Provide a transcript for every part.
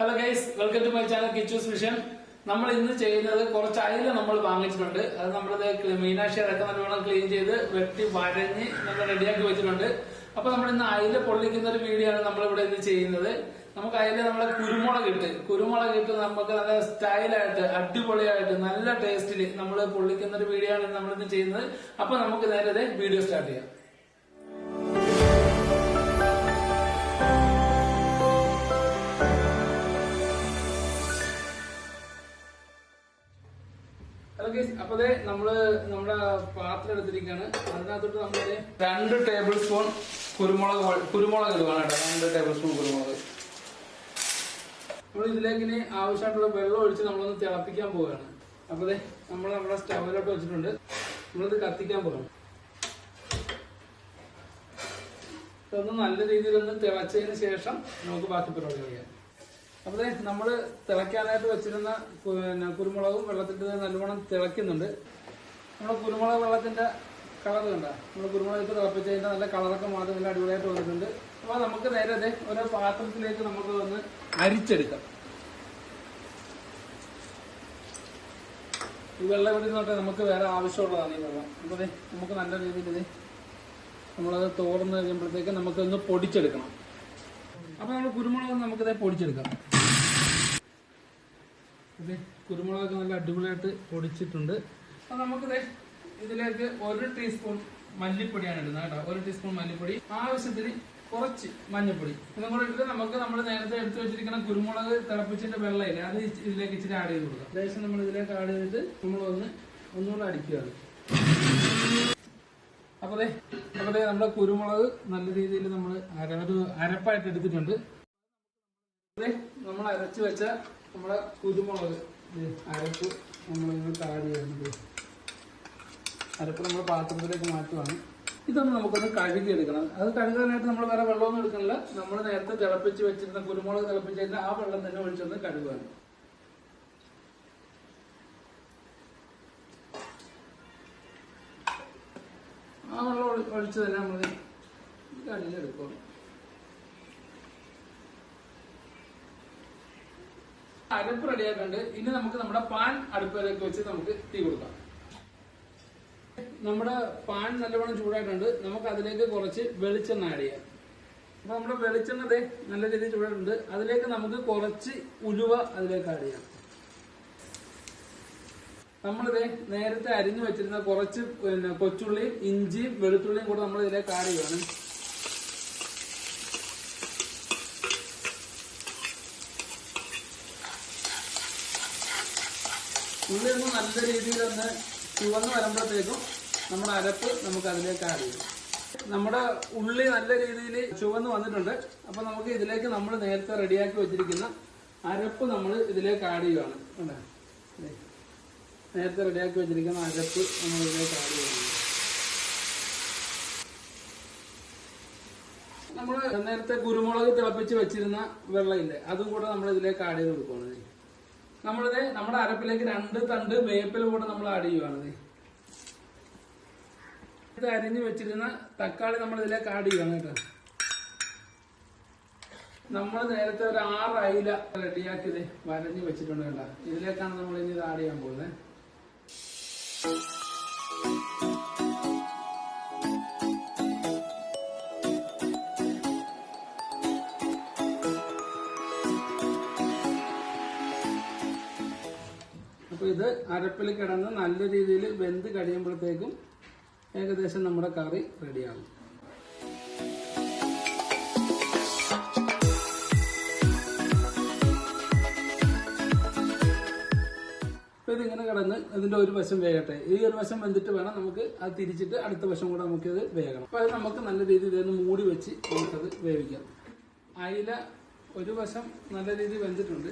Hello guys welcome to my channel Kichus vision നമ്മൾ ഇന്ന് ചെയ്യുന്നത് കുറച്ച് അയില നമ്മൾ വാങ്ങിച്ചിട്ടുണ്ട്. അത് നമ്മളത് മീനാക്ഷി അടക്കം നല്ലോണം ക്ലീൻ ചെയ്ത് വെട്ടി വരഞ്ഞ് നമ്മൾ റെഡിയാക്കി വെച്ചിട്ടുണ്ട്. അപ്പൊ നമ്മൾ ഇന്ന് അയില പൊള്ളിക്കുന്ന ഒരു വീഡിയോ ആണ് നമ്മൾ ഇവിടെ ഇന്ന് ചെയ്യുന്നത്. നമുക്ക് അയില നമ്മളെ കുരുമുളക് ഇട്ട് കുരുമുളക് ഇട്ട് നമുക്ക് നല്ല സ്റ്റൈലായിട്ട് അടിപൊളിയായിട്ട് നല്ല ടേസ്റ്റിൽ നമ്മൾ പൊള്ളിക്കുന്ന ഒരു വീഡിയോ ആണ് നമ്മൾ ഇന്ന് ചെയ്യുന്നത്. അപ്പൊ നമുക്ക് നേരത്തെ വീഡിയോ സ്റ്റാർട്ട് ചെയ്യാം. അപ്പൊ അതെ നമ്മൾ നമ്മുടെ പാത്രം എടുത്തിരിക്കുകയാണ് അതിനകത്തോട്ട് നമ്മൾ രണ്ട് ടേബിൾ സ്പൂൺ കുരുമുളക് കുരുമുളക് ഇടുവാണ് കേട്ടോ. രണ്ട് ടേബിൾ സ്പൂൺ കുരുമുളക്. നമ്മൾ ഇതിലേക്ക് ഇനി ആവശ്യമായിട്ടുള്ള വെള്ളം ഒഴിച്ച് നമ്മളൊന്ന് തിളപ്പിക്കാൻ പോവുകയാണ് അപ്പൊ അതെ നമ്മൾ നമ്മുടെ സ്റ്റവിലോട്ട് വെച്ചിട്ടുണ്ട്. നമ്മളിത് കത്തിക്കാൻ പോകണം ഇതൊന്ന് നല്ല രീതിയിൽ ഒന്ന് തിളച്ചതിന് ശേഷം നമുക്ക് ബാക്കി പരിപാടി ചെയ്യാം. അപ്പൊ നമ്മൾ തിളയ്ക്കാനായിട്ട് വെച്ചിരുന്ന പിന്നെ കുരുമുളകും വെള്ളത്തിട്ട് നല്ലവണ്ണം തിളയ്ക്കുന്നുണ്ട്. നമ്മൾ കുരുമുളക് വെള്ളത്തിന്റെ കളർ കണ്ട? നമ്മൾ കുരുമുളക് ഇട്ട് തിളപ്പിച്ചതിന്റെ നല്ല കളറൊക്കെ മാറി നല്ല അടിപൊളിയായിട്ട് വന്നിട്ടുണ്ട്. അപ്പോൾ നമുക്ക് നേരെ അതെ ഓരോ പാത്രത്തിലേക്ക് നമുക്ക് ഒന്ന് അരിച്ചെടുക്കാം. ഈ വെള്ളം ഇവിടെ നിന്നോട്ടെ നമുക്ക് വേറെ ആവശ്യമുള്ളതാണ് ഈ വെള്ളം. അപ്പൊ ദേ നമുക്ക് നല്ല രീതിയിൽ നമ്മളത് തോർന്ന് കഴിയുമ്പോഴത്തേക്ക് നമുക്കൊന്ന് പൊടിച്ചെടുക്കണം. അപ്പോൾ നമ്മൾ കുരുമുളക് നമുക്കിത് പൊടിച്ചെടുക്കാം. അതെ കുരുമുളകൊക്കെ നല്ല അടിപൊളിയായിട്ട് പൊടിച്ചിട്ടുണ്ട്. അപ്പൊ നമുക്കിത് ഇതിലേക്ക് ഒരു ടീസ്പൂൺ മല്ലിപ്പൊടിയാണ് ഇടുന്നത് കേട്ടോ. ഒരു ടീസ്പൂൺ മല്ലിപ്പൊടി. ആവശ്യത്തിന് കുറച്ച് മഞ്ഞൾപ്പൊടി. ഇതും കൂടെ ഇട്ടിട്ട് നമുക്ക് നമ്മൾ നേരത്തെ എടുത്തു വെച്ചിരിക്കുന്ന കുരുമുളക് തിളപ്പിച്ചിട്ട് വെള്ളമില്ല. അത് ഇതിലേക്ക് ഇച്ചിരി ആഡ് ചെയ്ത് കൊടുക്കാം. ലേശം നമ്മൾ ഇതിലേക്ക് ആഡ് ചെയ്തിട്ട് നമ്മളൊന്ന് ഒന്നുകൂടെ അടിക്കുകയാണ്. അപ്പൊ അപ്പൊ നമ്മുടെ കുരുമുളക് നല്ല രീതിയിൽ നമ്മൾ ഒരു അരപ്പായിട്ട് എടുത്തിട്ടുണ്ട്. നമ്മൾ അരച്ചു വെച്ച നമ്മുടെ കുരുമുളക് അരപ്പ് ഇങ്ങോട്ട് ആഡ് ചെയ്യുന്നത് അരപ്പ് നമ്മൾ പാത്രത്തിലേക്ക് മാറ്റുവാണ്. ഇതൊന്ന് നമുക്കൊന്ന് കഴുകി എടുക്കണം അത് കഴുകാനായിട്ട് നമ്മൾ വേറെ വെള്ളമൊന്നും എടുക്കണില്ല. നമ്മൾ നേരത്തെ തിളപ്പിച്ച് വെച്ചിരുന്ന കുരുമുളക് തിളപ്പിച്ചിരുന്ന ആ വെള്ളം തന്നെ ഒഴിച്ചൊന്ന് കഴുകുകയാണ് ആ വെള്ളം ഒഴിച്ച് തന്നെ നമ്മൾ കഴുകിയെടുക്കണം അരപ്പ് റെഡിയാക്കണ്ട് ഇനി നമുക്ക് നമ്മുടെ പാൻ അടുപ്പിലേക്ക് വെച്ച് നമുക്ക് തീ കൊടുക്കാം. നമ്മുടെ പാൻ നല്ലവണ്ണം ചൂടായിട്ടുണ്ട്. നമുക്ക് അതിലേക്ക് കുറച്ച് വെളിച്ചെണ്ണ ആഡ് ചെയ്യാം. അപ്പൊ നമ്മുടെ വെളിച്ചെണ്ണ ദേ നല്ല രീതിയിൽ ചൂടായിട്ടുണ്ട്. അതിലേക്ക് നമുക്ക് കുറച്ച് ഉലുവ അതിലേക്ക് ആഡ് ചെയ്യാം. നമ്മളിതേ നേരത്തെ അരിഞ്ഞു വെച്ചിരുന്ന കുറച്ച് പിന്നെ കൊച്ചുള്ളിയും ഇഞ്ചിയും വെളുത്തുള്ളിയും കൂടെ നമ്മൾ ഇതിലേക്ക് ആഡ് ചെയ്യുവാണ്. ഉള്ളി നിന്ന് നല്ല രീതിയിൽ ഒന്ന് ചുവന്ന് വരുമ്പോഴത്തേക്കും നമ്മുടെ അരപ്പ് നമുക്ക് അതിലേക്ക് ആഡ് ചെയ്യും. നമ്മുടെ ഉള്ളി നല്ല രീതിയിൽ ചുവന്ന് വന്നിട്ടുണ്ട്. അപ്പൊ നമുക്ക് ഇതിലേക്ക് നമ്മൾ നേരത്തെ റെഡിയാക്കി വെച്ചിരിക്കുന്ന അരപ്പ് നമ്മൾ ഇതിലേക്ക് ആഡ് ചെയ്യുകയാണ്? നേരത്തെ റെഡിയാക്കി വെച്ചിരിക്കുന്ന അരപ്പ് നമ്മൾ ഇതിലേക്ക് ആഡ് ചെയ്യുകയാണ് നമ്മൾ നേരത്തെ കുരുമുളക് തിളപ്പിച്ച് വെച്ചിരുന്ന വെള്ളമില്ലേ അതും കൂടെ നമ്മൾ ഇതിലേക്ക് ആഡ് ചെയ്ത് കൊടുക്കുകയാണ് നമ്മളിത് നമ്മുടെ അരപ്പിലേക്ക് രണ്ട് തണ്ട് വേപ്പില കൂടെ നമ്മൾ ആഡ് ചെയ്യുവാണ് ഇത് അരിഞ്ഞു വെച്ചിരുന്ന തക്കാളി നമ്മൾ ഇതിലേക്ക് ആഡ് ചെയ്യുവാണ് കേട്ടോ. നമ്മൾ നേരത്തെ ഒരു ആറ് അയില റെഡിയാക്കിയത് വരഞ്ഞു വെച്ചിട്ടുണ്ട് കേട്ടോ. ഇതിലേക്കാണ് നമ്മൾ ഇനി ഇത് ആഡ് ചെയ്യാൻ പോകുന്നത്. ഇത് അരപ്പിൽ കിടന്ന് നല്ല രീതിയിൽ വെന്ത് കഴിയുമ്പോഴത്തേക്കും ഏകദേശം നമ്മുടെ കറി റെഡിയാകും. ഇത് ഇങ്ങനെ കിടന്ന് ഇതിന്റെ ഒരു വശം വേകട്ടെ. ഈ ഒരു വശം വെന്തിട്ട് വേണം നമുക്ക് അത് തിരിച്ചിട്ട് അടുത്ത വശം കൂടെ നമുക്കിത് വേകണം. അപ്പൊ അത് നമുക്ക് നല്ല രീതിയിൽ ഇതൊന്ന് മൂടി വെച്ച് നമുക്കത് വേവിക്കാം. അയില ഒരു വശം നല്ല രീതിയിൽ വെന്തിട്ടുണ്ട്.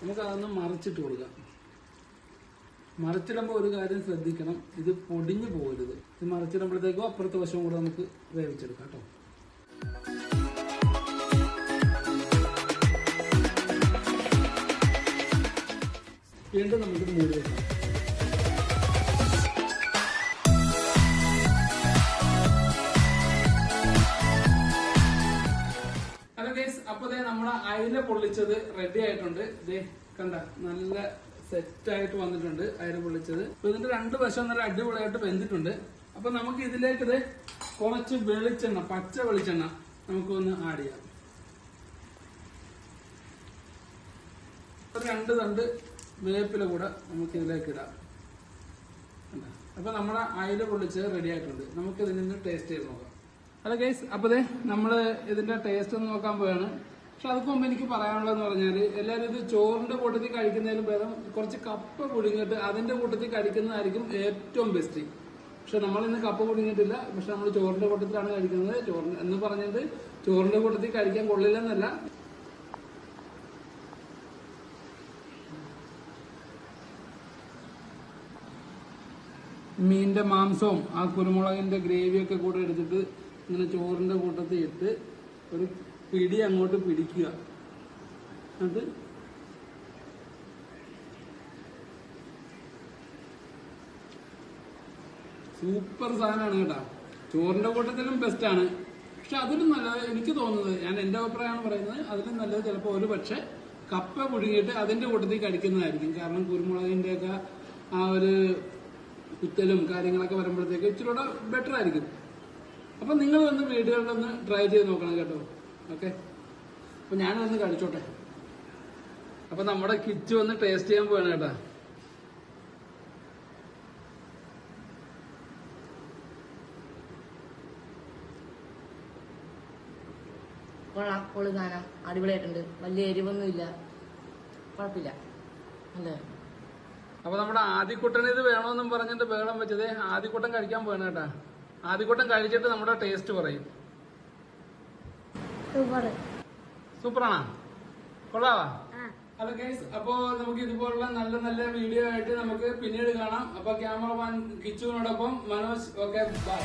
നമുക്ക് അതൊന്ന് മറിച്ചിട്ട് കൊടുക്കാം. മറിച്ചിടുമ്പോൾ ഒരു കാര്യം ശ്രദ്ധിക്കണം. ഇത് പൊടിഞ്ഞു പോകരുത്. ഇത് മറിച്ചിടുമ്പോഴത്തേക്കും അപ്പുറത്തെ വശവും കൂടെ നമുക്ക് വേവിച്ചെടുക്കാം കേട്ടോ. വീണ്ടും നമുക്ക് മൂടി വെക്കാം. അപ്പൊ നമ്മുടെ അയില പൊള്ളിച്ചത് റെഡി ആയിട്ടുണ്ട്. ദേ കണ്ട നല്ല സെറ്റ് ആയിട്ട് വന്നിട്ടുണ്ട് അയര് പൊള്ളിച്ചത് അപ്പൊ ഇതിന്റെ രണ്ട് വശം നല്ല അടിപൊളിയായിട്ട് വെന്തിട്ടുണ്ട്. അപ്പൊ നമുക്ക് ഇതിലേക്ക് ഇത് കുറച്ച് വെളിച്ചെണ്ണ പച്ച വെളിച്ചെണ്ണ നമുക്കൊന്ന് ആഡ് ചെയ്യാം. രണ്ട് തണ്ട് വേപ്പില കൂടെ നമുക്ക് ഇതിലേക്ക് ഇടാം? അപ്പൊ നമ്മുടെ അയില പൊള്ളിച്ച് റെഡി ആയിട്ടുണ്ട്. നമുക്ക് ഇതിൽ നിന്ന് ടേസ്റ്റ് ചെയ്ത് നോക്കാം. അല്ല ഗൈസ് അപ്പൊ നമ്മൾ ഇതിന്റെ ടേസ്റ്റ് ഒന്ന് നോക്കാൻ പോവാണ്. പക്ഷെ അതിപ്പോ മുമ്പ് എനിക്ക് പറയാനുള്ളതെന്ന് പറഞ്ഞാൽ എല്ലാവരും ഇത് ചോറിന്റെ കൂട്ടത്തിൽ കഴിക്കുന്നതിലും ഭേദം കുറച്ച് കപ്പ പുഴുങ്ങിട്ട് അതിന്റെ കൂട്ടത്തിൽ കഴിക്കുന്നതായിരിക്കും ഏറ്റവും ബെസ്റ്റ് പക്ഷെ നമ്മൾ ഇന്ന് കപ്പ പുഴുങ്ങിയിട്ടില്ല. പക്ഷെ നമ്മൾ ചോറിന്റെ കൂട്ടത്തിലാണ് കഴിക്കുന്നത്. ചോറിന് എന്ന് പറഞ്ഞത് ചോറിന്റെ കൂട്ടത്തിൽ കഴിക്കാൻ കൊള്ളില്ലെന്നല്ല. മീനിന്റെ മാംസവും ആ കുരുമുളകിന്റെ ഗ്രേവിയൊക്കെ കൂടെ എടുത്തിട്ട് ഇങ്ങനെ ചോറിന്റെ കൂട്ടത്തിൽ ഇട്ട് ഒരു പിടി അങ്ങോട്ട് പിടിക്കുക. അത് സൂപ്പർ സാധനമാണ് കേട്ടോ. ചോറിന്റെ കൂട്ടത്തിലും ബെസ്റ്റാണ് പക്ഷെ അതിലും നല്ലത് എനിക്ക് തോന്നുന്നത് ഞാൻ എന്റെ അഭിപ്രായമാണ് പറയുന്നത് അതിലും നല്ലത് ചിലപ്പോൾ ഒരു പക്ഷെ കപ്പ പുഴുങ്ങിയിട്ട് അതിന്റെ കൂട്ടത്തിൽ കടിക്കുന്നതായിരിക്കും. കാരണം കുരുമുളകിന്റെ ഒക്കെ ആ ഒരു കുത്തലും കാര്യങ്ങളൊക്കെ വരുമ്പോഴത്തേക്ക് ഇച്ചിരി കൂടെ ബെറ്റർ ആയിരിക്കും. അപ്പൊ നിങ്ങൾ വന്ന് വീടുകളിലൊന്ന് ട്രൈ ചെയ്ത് നോക്കണം കേട്ടോ. ഓക്കെ. അപ്പൊ ഞാൻ വന്ന് കഴിച്ചോട്ടെ അപ്പൊ നമ്മുടെ കിച്ച് വന്ന് ടേസ്റ്റ് ചെയ്യാൻ പോവാണ് കേട്ടാ. കൊള്ളാം പൊളി സാധനം അടിപൊളിയായിട്ടുണ്ട്. വലിയ എരിവൊന്നുമില്ല. കുഴപ്പമില്ല. അല്ലേ? അപ്പൊ നമ്മുടെ ആദ്യക്കുട്ടന് ഇത് വേണമെന്നും പറഞ്ഞിട്ട് ബഹളം വെച്ചത് ആദ്യക്കുട്ടൻ കഴിക്കാൻ പോകണം കേട്ടാ. ആദ്യക്കുട്ടൻ കഴിച്ചിട്ട് നമ്മുടെ ടേസ്റ്റ് പറയും. സൂപ്പർ സൂപ്പറാണോ? കൊള്ളാവാ? അപ്പൊ ഗൈസ് അപ്പോ നമുക്ക് ഇതുപോലുള്ള നല്ല നല്ല വീഡിയോ ആയിട്ട് നമുക്ക് പിന്നീട് കാണാം. അപ്പൊ ക്യാമറമാൻ കിച്ചുവിനോടൊപ്പം മനോജ് ഓക്കെ ബൈ